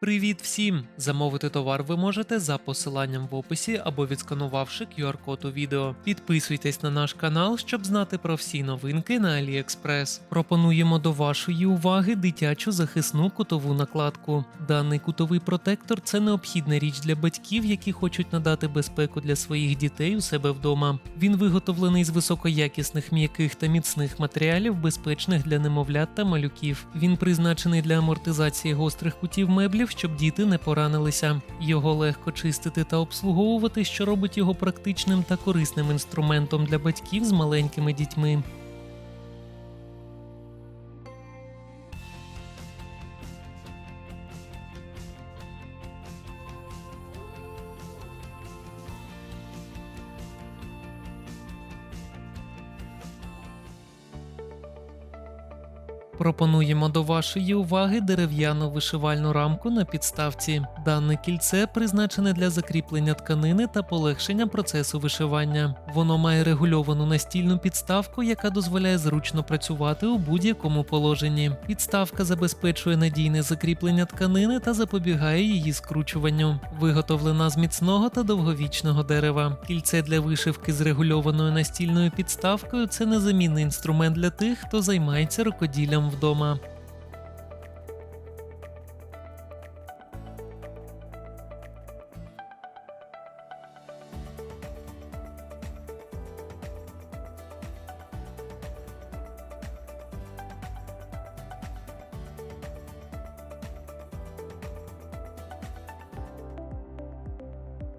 Привіт всім! Замовити товар ви можете за посиланням в описі або відсканувавши QR-код у відео. Підписуйтесь на наш канал, щоб знати про всі новинки на AliExpress. Пропонуємо до вашої уваги дитячу захисну кутову накладку. Даний кутовий протектор це необхідна річ для батьків, які хочуть надати безпеку для своїх дітей у себе вдома. Він виготовлений з високоякісних м'яких та міцних матеріалів, безпечних для немовлят та малюків. Він призначений для амортизації гострих кутів меблів, щоб діти не поранилися. Його легко чистити та обслуговувати, що робить його практичним та корисним інструментом для батьків з маленькими дітьми. Пропонуємо до вашої уваги дерев'яну вишивальну рамку на підставці. Дане кільце призначене для закріплення тканини та полегшення процесу вишивання. Воно має регульовану настільну підставку, яка дозволяє зручно працювати у будь-якому положенні. Підставка забезпечує надійне закріплення тканини та запобігає її скручуванню. Виготовлена з міцного та довговічного дерева. Кільце для вишивки з регульованою настільною підставкою це незамінний інструмент для тих, хто займається рукоділлям вдома.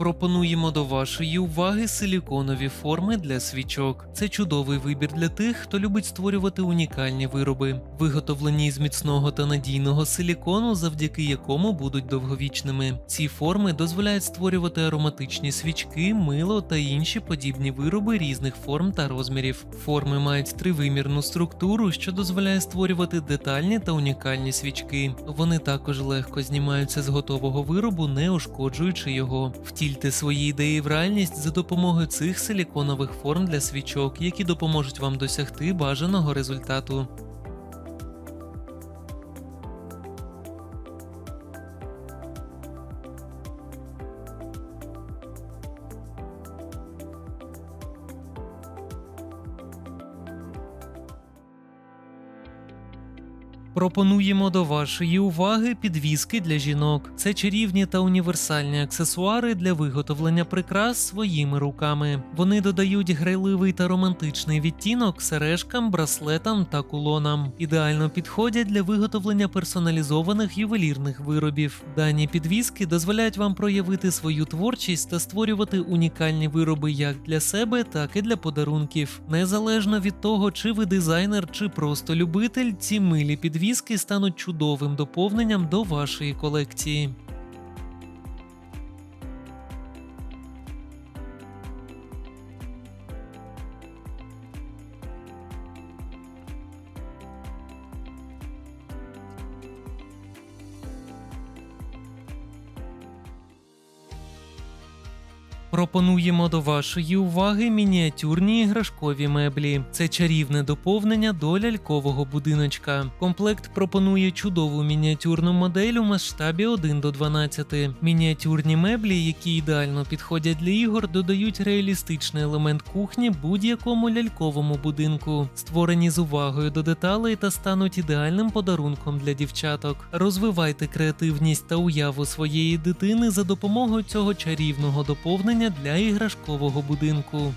Пропонуємо до вашої уваги силіконові форми для свічок. Це чудовий вибір для тих, хто любить створювати унікальні вироби, виготовлені з міцного та надійного силікону, завдяки якому будуть довговічними. Ці форми дозволяють створювати ароматичні свічки, мило та інші подібні вироби різних форм та розмірів. Форми мають тривимірну структуру, що дозволяє створювати детальні та унікальні свічки. Вони також легко знімаються з готового виробу, не ушкоджуючи його. Втільте свої ідеї в реальність за допомогою цих силіконових форм для свічок, які допоможуть вам досягти бажаного результату. Пропонуємо до вашої уваги підвіски для жінок. Це чарівні та універсальні аксесуари для виготовлення прикрас своїми руками. Вони додають грайливий та романтичний відтінок сережкам, браслетам та кулонам. Ідеально підходять для виготовлення персоналізованих ювелірних виробів. Дані підвіски дозволяють вам проявити свою творчість та створювати унікальні вироби як для себе, так і для подарунків. Незалежно від того, чи ви дизайнер, чи просто любитель, ці милі підвіски стануть чудовим доповненням до вашої колекції. Пропонуємо до вашої уваги мініатюрні іграшкові меблі. Це чарівне доповнення до лялькового будиночка. Комплект пропонує чудову мініатюрну модель у масштабі 1 до 12. Мініатюрні меблі, які ідеально підходять для ігор, додають реалістичний елемент кухні будь-якому ляльковому будинку, створені з увагою до деталей та стануть ідеальним подарунком для дівчаток. Розвивайте креативність та уяву своєї дитини за допомогою цього чарівного доповнення для іграшкового будинку.